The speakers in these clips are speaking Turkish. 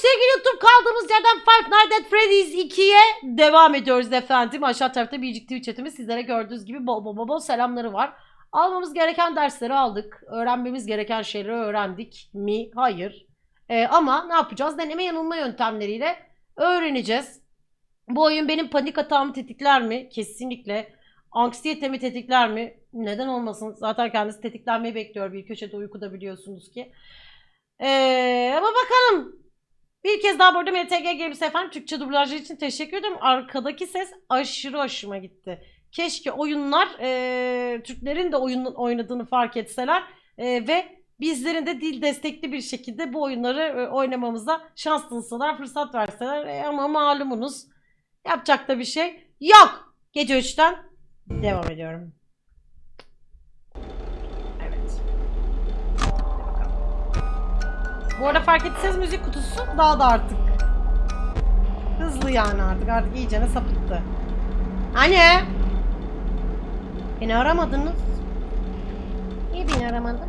sevgili YouTube kaldığımız yerden Five Nights at Freddy's 2'ye devam ediyoruz efendim. Aşağı tarafta Biricik Twitch chatimiz sizlere gördüğünüz gibi bol bol bol selamları var. Almamız gereken dersleri aldık. Öğrenmemiz gereken şeyleri öğrendik mi? Hayır. Ee, ama ne yapacağız? Deneme yanılma yöntemleriyle öğreneceğiz. Bu oyun benim panik atağımı tetikler mi? Kesinlikle. Anksiyetemi tetikler mi? Neden olmasın? Zaten kendisi tetiklenmeyi bekliyor bir köşede uykuda biliyorsunuz ki. Ee, ama bakalım. Bir kez daha burada MTG Games efendim Türkçe dublajı için teşekkür ederim. Arkadaki ses aşırı hoşuma gitti. Keşke oyunlar eee, Türklerin de oyun oynadığını fark etseler eee, ve bizlerin de dil destekli bir şekilde bu oyunları e, oynamamıza şans tanısalar, fırsat verseler. E, ama malumunuz yapacak da bir şey yok. Gece 3'ten devam ediyorum. Bu arada fark etseniz müzik kutusu daha da artık hızlı yani artık artık iyicene sapıttı. Anne! Beni aramadınız. Niye beni aramadın?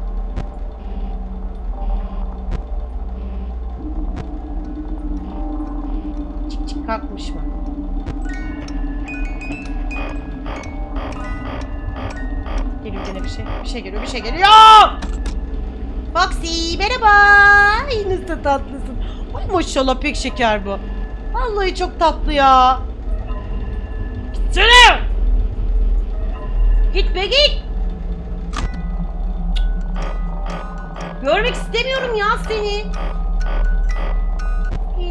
Çık çık kalkmış mı? Geliyor gene bir şey. Bir şey geliyor bir şey geliyor. Foxy merhaba. Nasıl tatlısın. Ay maşallah pek şeker bu. Vallahi çok tatlı ya. Gitsene. Git be git. Görmek istemiyorum ya seni.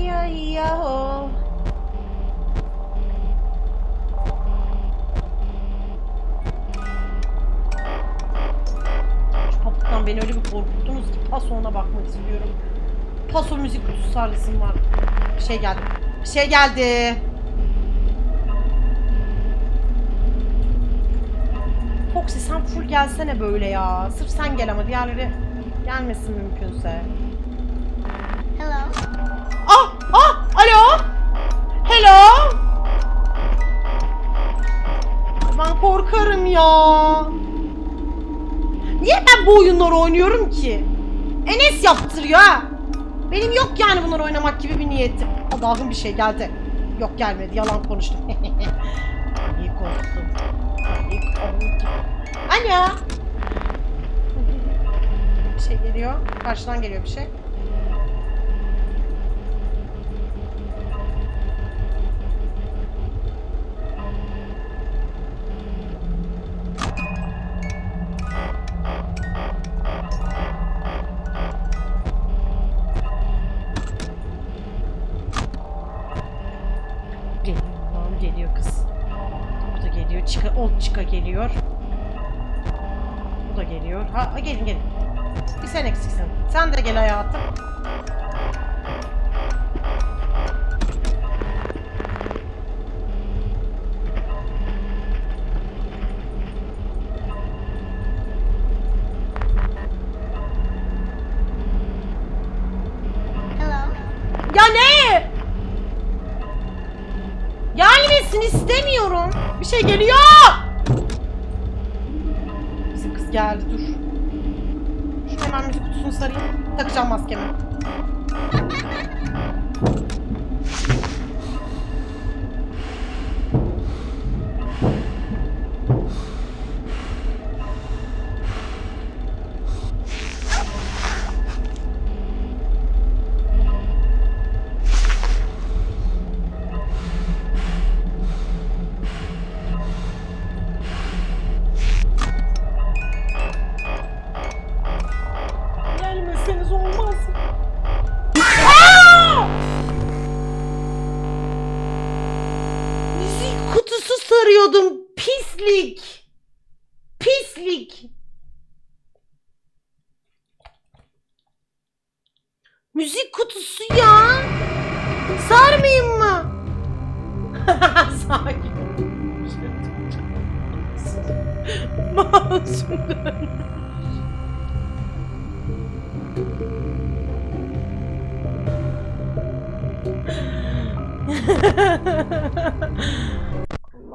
Ya ya o. Şu papuktan beni öyle bir korkuttunuz ki paso ona bakmak istiyorum. Paso müzik kutusu sarlısım var. Bir şey geldi. Bir şey geldi. Foxy sen full gelsene böyle ya. Sırf sen gel ama diğerleri gelmesin mümkünse. Hello. Ah! Ah! Alo! Hello! Ben korkarım ya. Niye ben bu oyunları oynuyorum ki? Enes yaptırıyor ha. Benim yok yani bunları oynamak gibi bir niyetim. Allah'ım bir şey geldi. Yok gelmedi. Yalan konuştum. İyi korktum. İyi korktum. Alo. Bir şey geliyor. Karşıdan geliyor bir şey. Çıka geliyor. Bu da geliyor. Ha, gelin gelin. Bir sen eksiksin. Sen de gel hayatım. Ya ne? Gelmesin istemiyorum. Bir şey geliyor. Geldi dur. Şu hemen müzik kutusunu sarayım. Takacağım maskemi. Müzik kutusu ya. Sarmayayım mı? Sakin. Masum!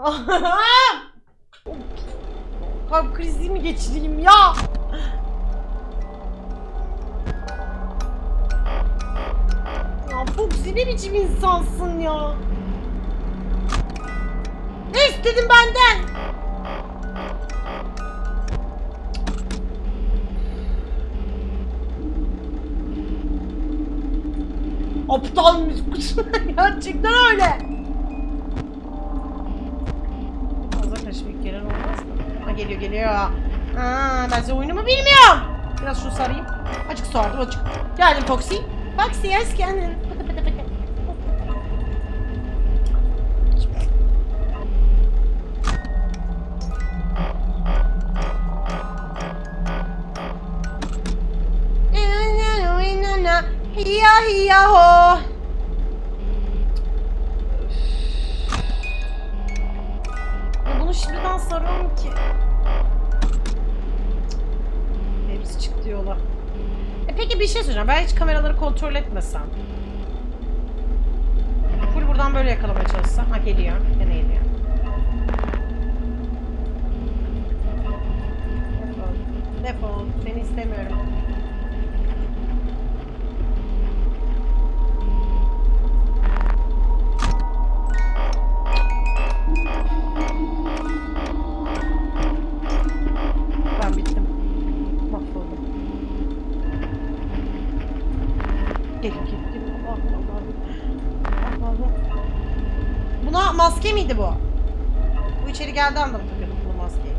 Kalp krizi mi geçireyim ya? Ne biçim insansın ya? Ne istedin benden? Aptal müzik Gerçekten öyle. Fazla teşvik gelen olmaz mı? Geliyor geliyor. Aa, ben size oyunumu bilmiyorum. Biraz şunu sarayım. Açık sardım açık. Geldim Foxy. Foxy hoş geldin. Hiya hiya ho. Bunu şimdiden sarıyorum ki. Hepsi çıktı yola. E peki bir şey soracağım. Ben hiç kameraları kontrol etmesem. Full buradan böyle yakalamaya çalışsam. Ha geliyor. Gene geliyor. Defol. Seni istemiyorum. Maske miydi bu? Bu içeri geldi takıyorduk bu maskeyi?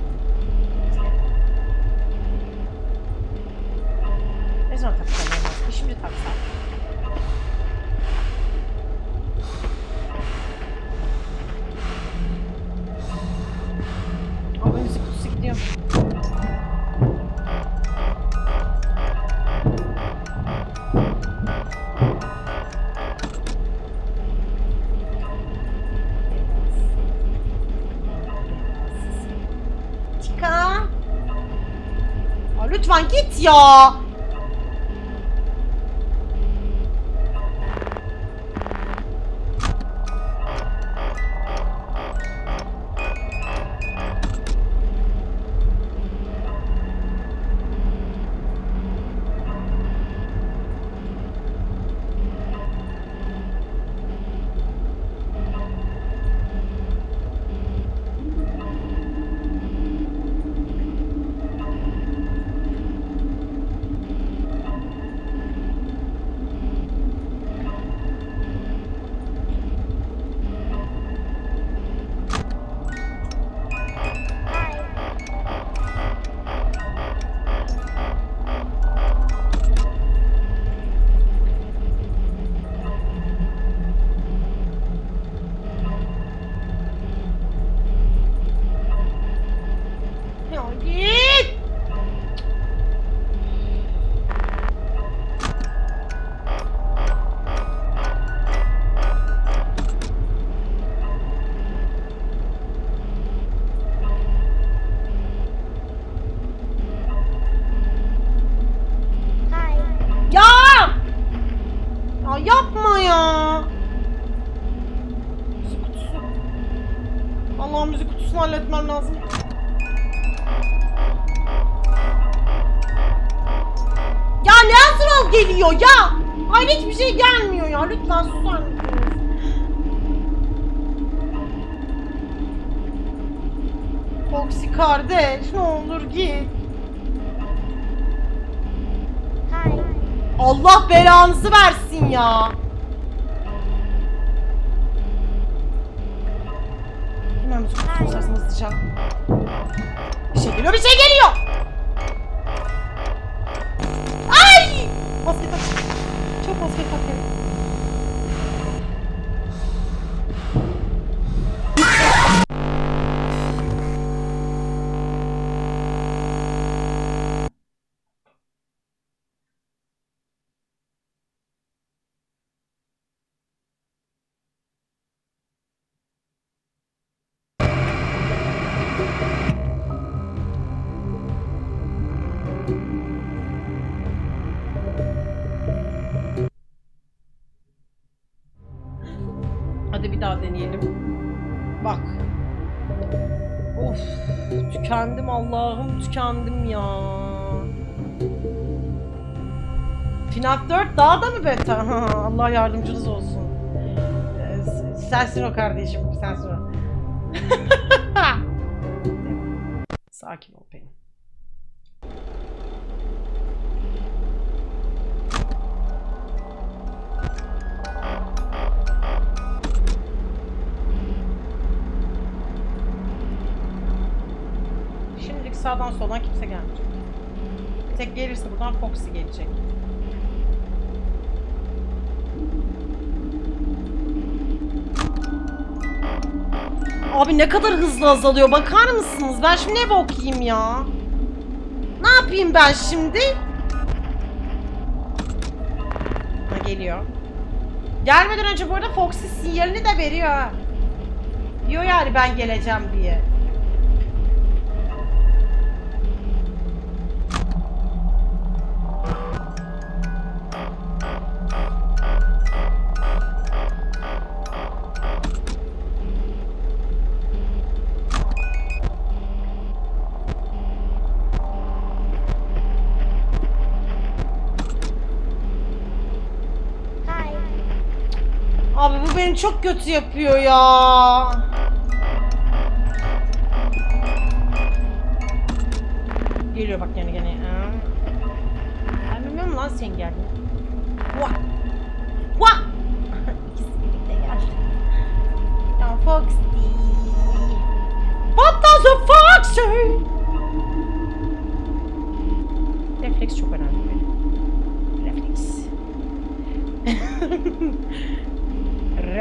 Maske. Ne zaman takacağım ben maskeyi? Şimdi taksam. Lütfen Kutusunu halletmem lazım. Ya ne hazır ol geliyor ya? Hayır hiçbir şey gelmiyor ya. Lütfen susar mısınız? Foxy kardeş ne olur git. Allah belanızı versin ya. Hemen müzik sarsın hızlıca. Bir şey geliyor, bir şey geliyor. Ay! Maske tak. Çok maske tak. ya. Deneyelim. Bak. Of, tükendim Allah'ım tükendim ya. FNAF 4 daha da mı beter? Allah yardımcınız olsun. Sensin o kardeşim. Sensin o. Sakin ol benim. Sağdan soldan kimse gelmeyecek. Tek gelirse buradan Foxy gelecek. Abi ne kadar hızlı azalıyor bakar mısınız? Ben şimdi ne bakayım ya? Ne yapayım ben şimdi? Ha geliyor. Gelmeden önce bu arada Foxy sinyalini de veriyor ha. Diyor yani ben geleceğim diye. Çok kötü yapıyor ya. Geliyor bak gene gene. Ben bilmiyorum lan sen geldin. Vah. Vah. İkisi birlikte geldi. Ya Foxy. What does a fox say?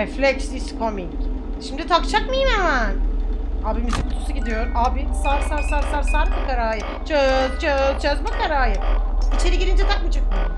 Reflex is coming. Şimdi takacak mıyım hemen? Abi müzik kutusu gidiyor. Abi sar sar sar sar sar makarayı. Çöz çöz çöz makarayı. İçeri girince takmayacak mıyım?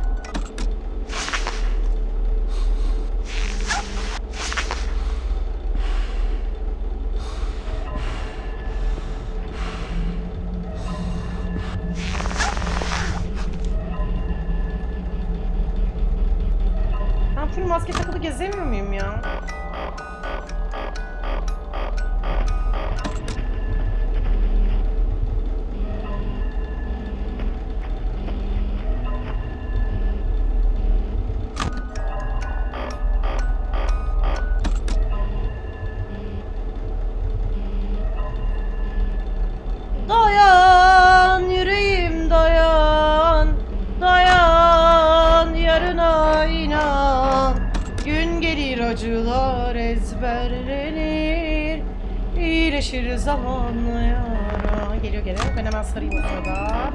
İyileşir zamanla yara. Geliyor geliyor ben hemen sarayım o sırada.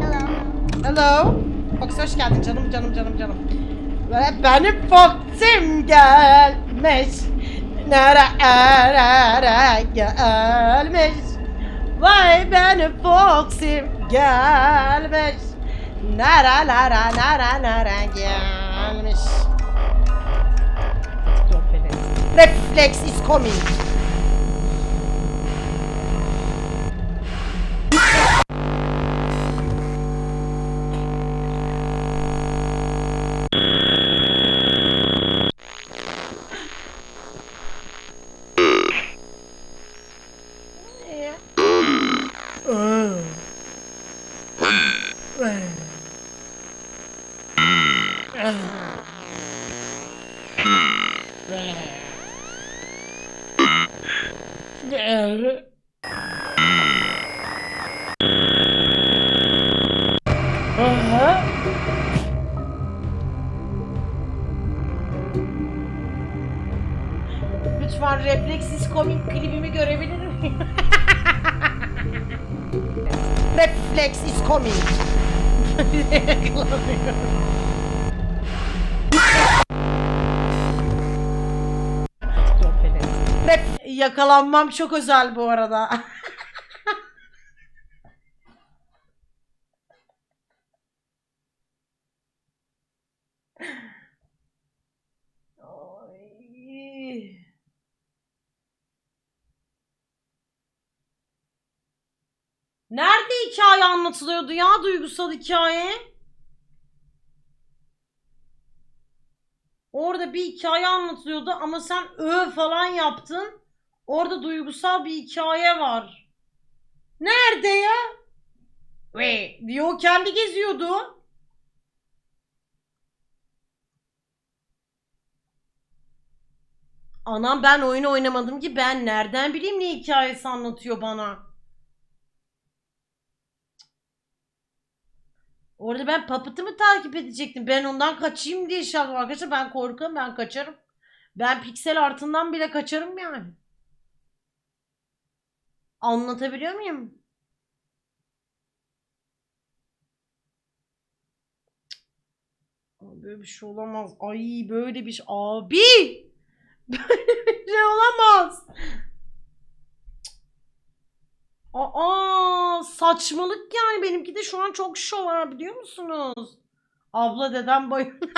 Hello. Hello. Fox hoş geldin canım canım canım canım. Ve benim Fox'im gelmiş. Nere nere gelmiş. Vay benim Fox'im gelmiş. Nere nere nere nere gelmiş. Reflex is coming Aha. Lütfen refleksiz komik klibimi görebilir miyim? Reflex is coming. Yakalanmam çok özel bu arada. Nerede hikaye anlatılıyordu ya duygusal hikaye? Orada bir hikaye anlatılıyordu ama sen ö falan yaptın. Orada duygusal bir hikaye var. Nerede ya? Ve diyor kendi geziyordu. Anam ben oyun oynamadım ki ben nereden bileyim ne hikayesi anlatıyor bana. Orada ben Puppet'ı mı takip edecektim? Ben ondan kaçayım diye şey arkadaşlar. Ben korkarım ben kaçarım. Ben piksel artıından bile kaçarım yani. Anlatabiliyor muyum? Böyle bir şey olamaz. Ay böyle bir şey. Abi! Böyle bir şey olamaz. Aa saçmalık yani benimki de şu an çok şov var biliyor musunuz? Abla dedem bayıldı.